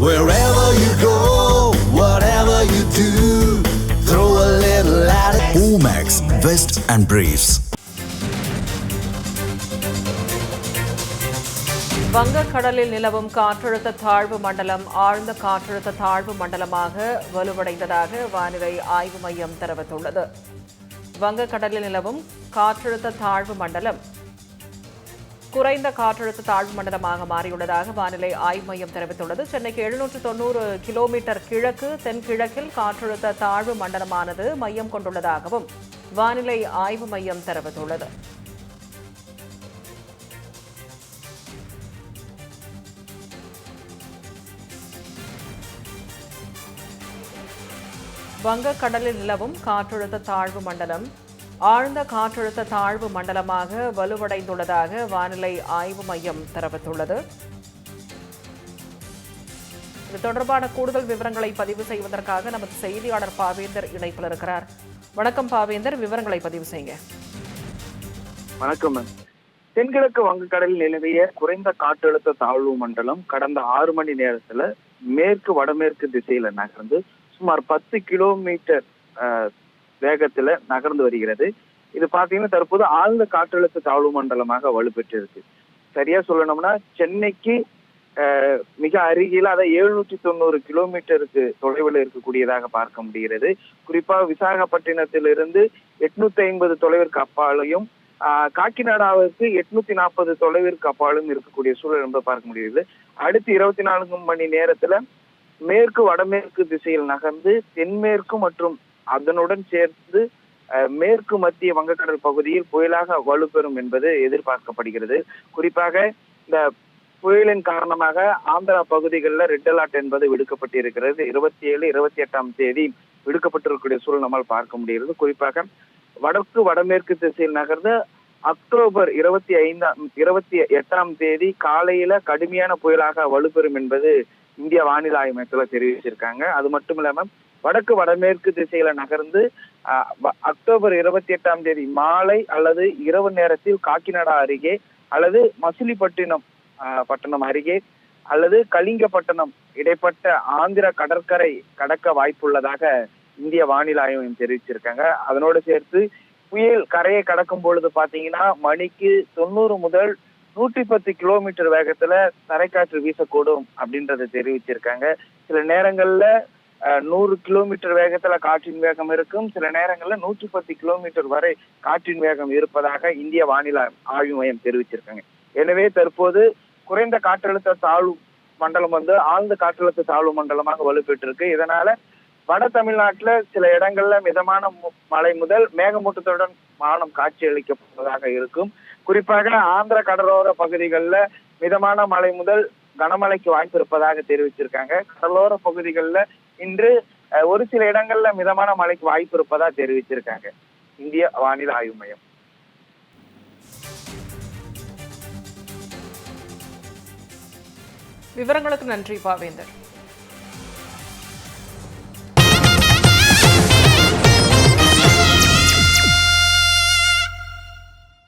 Wherever you go, whatever you do, throw a little at it. Omax, Vest and Briefs. வங்கக்கடலில் நிலவும் காற்றழுத்த தாழ்வு மண்டலம் ஆழ்ந்த காற்றழுத்த தாழ்வு மண்டலமாக வலுவடைந்ததாக வானிலை ஆய்வு மையம் தெரிவித்துள்ளது வங்கக்கடலில் நிலவும் காற்றழுத்த தாழ்வு மண்டலம் குறைந்த காற்றழுத்த தாழ்வு மண்டலமாக மாறியுள்ளதாக வானிலை ஆய்வு மையம் தெரிவித்துள்ளது. சென்னைக்கு எழுநூற்று தொண்ணூறு கிலோமீட்டர் கிழக்கு தென்கிழக்கில் காற்றழுத்த தாழ்வு மண்டலமானது மையம் கொண்டுள்ளதாகவும் வானிலை ஆய்வு மையம் தெரிவித்துள்ளது. வங்கக்கடலில் நிலவும் காற்றழுத்த தாழ்வு மண்டலம் ஆழ்ந்த காற்றழுத்த தாழ்வு மண்டலமாக வலுவடைந்துள்ளதாக வானிலை ஆய்வு மையம் தெரிவித்துள்ளது. இது தொடர்பான கூடுதல் விவரங்களை பதிவு செய்வதற்காக நமது செய்தியாளர் பாவேந்தர் இணைப்பில் இருக்கிறார். வணக்கம் பாவேந்தர் விவரங்களை பதிவு செய்யுங்க. வணக்கம் மேம். தென்கிழக்கு வங்கக்கடலில் நிலவிய குறைந்த காற்றழுத்த தாழ்வு மண்டலம் கடந்த ஆறு மணி நேரத்துல மேற்கு வடமேற்கு திசையில நகர்ந்து சுமார் பத்து கிலோமீட்டர் ஆஹ், வேகத்துல நகர்ந்து வருகிறது. இது பாத்தீங்கன்னா தற்போது ஆழ்ந்த காற்றழுத்த தாழ்வு மண்டலமாக வலுப்பெற்றிருக்கு. சரியா சொல்லணும்னா சென்னைக்கு ஆஹ், மிக அருகில் அதை எழுநூற்றி தொண்ணூறு கிலோமீட்டருக்கு தொலைவில் இருக்கக்கூடியதாக பார்க்க முடிகிறது. குறிப்பாக விசாகப்பட்டினத்திலிருந்து எட்நூத்தி ஐம்பது தொலைவிற்கு அப்பாலையும் ஆஹ் காக்கிநாடாவிற்கு எட்நூத்தி நாற்பது தொலைவிற்கு அப்பாலும் இருக்கக்கூடிய சூழல் என்பதை பார்க்க முடியுது அடுத்து இருபத்தி நான்கு மணி நேரத்துல மேற்கு வடமேற்கு திசையில் நகர்ந்து தென்மேற்கு மற்றும் அதனுடன் சேர்த்து மேற்கு மத்திய வங்கக்கடல் பகுதியில் புயலாக வலுப்பெறும் என்பது எதிர்பார்க்கப்படுகிறது. குறிப்பாக இந்த புயலின் காரணமாக ஆந்திரா பகுதிகளில் ரெட் அலர்ட் என்பது விடுக்கப்பட்டிருக்கிறது. இருபத்தி ஏழு இருபத்தி எட்டாம் தேதி விடுக்கப்பட்டிருக்கக்கூடிய சூழல் நம்மால் பார்க்க முடிகிறது. குறிப்பாக வடக்கு வடமேற்கு திசையில் நகர்ந்து அக்டோபர் இருபத்தி ஐந்தாம் இருபத்தி எட்டாம் தேதி காலையில கடுமையான புயலாக வலுப்பெறும் என்பது இந்திய வானிலை ஆய்வு மையத்துல தெரிவிச்சிருக்காங்க. அது மட்டும் இல்லாம வடக்கு வடமேற்கு திசையில நகர்ந்து அக்டோபர் இருபத்தி எட்டாம் தேதி மாலை அல்லது இரவு நேரத்தில் காக்கிநாடா அருகே அல்லது மசிலிப்பட்டினம் அஹ், பட்டணம் அருகே அல்லது கலிங்கப்பட்டணம் இடைப்பட்ட ஆந்திர கடற்கரை கடக்க வாய்ப்புள்ளதாக இந்திய வானிலை ஆய்வு தெரிவிச்சிருக்காங்க. அதனோடு சேர்த்து புயல் கரையை கடக்கும் பொழுது பாத்தீங்கன்னா மணிக்கு தொண்ணூறு முதல் நூற்றி பத்து கிலோமீட்டர் வேகத்துல தரைக்காற்று வீசக்கூடும் அப்படின்றத தெரிவிச்சிருக்காங்க. சில நேரங்கள்ல நூறு கிலோமீட்டர் வேகத்துல காற்றின் வேகம் இருக்கும். சில நேரங்கள்ல நூற்றி பத்து கிலோமீட்டர் வரை காற்றின் வேகம் இருப்பதாக இந்திய வானிலை ஆய்வு மையம் தெரிவிச்சிருக்காங்க. எனவே தற்போது குறைந்த காற்றழுத்த தாழ்வு மண்டலம் வந்து ஆழ்ந்த காற்றழுத்த தாழ்வு மண்டலமாக வலுப்பெற்றிருக்கு. இதனால வட தமிழ்நாட்டுல சில இடங்கள்ல மிதமான மு- மழை முதல் மேகமூட்டத்துடன் வானம் காட்சியளிக்கப்படுவதாக இருக்கும். குறிப்பாக ஆந்திர கடலோர பகுதிகளில் மிதமான மழை முதல் கனமழைக்கு வாய்ப்பு இருப்பதாக தெரிவிச்சிருக்காங்க. கடலோர பகுதிகளில் இன்று ஒரு சில இடங்கள்ல மிதமான மழைக்கு வாய்ப்பு இருப்பதா தெரிவிச்சிருக்காங்க. இந்திய வானிலை ஆய்வு மையம். விவரங்களுக்கு நன்றி பாவேந்தர்.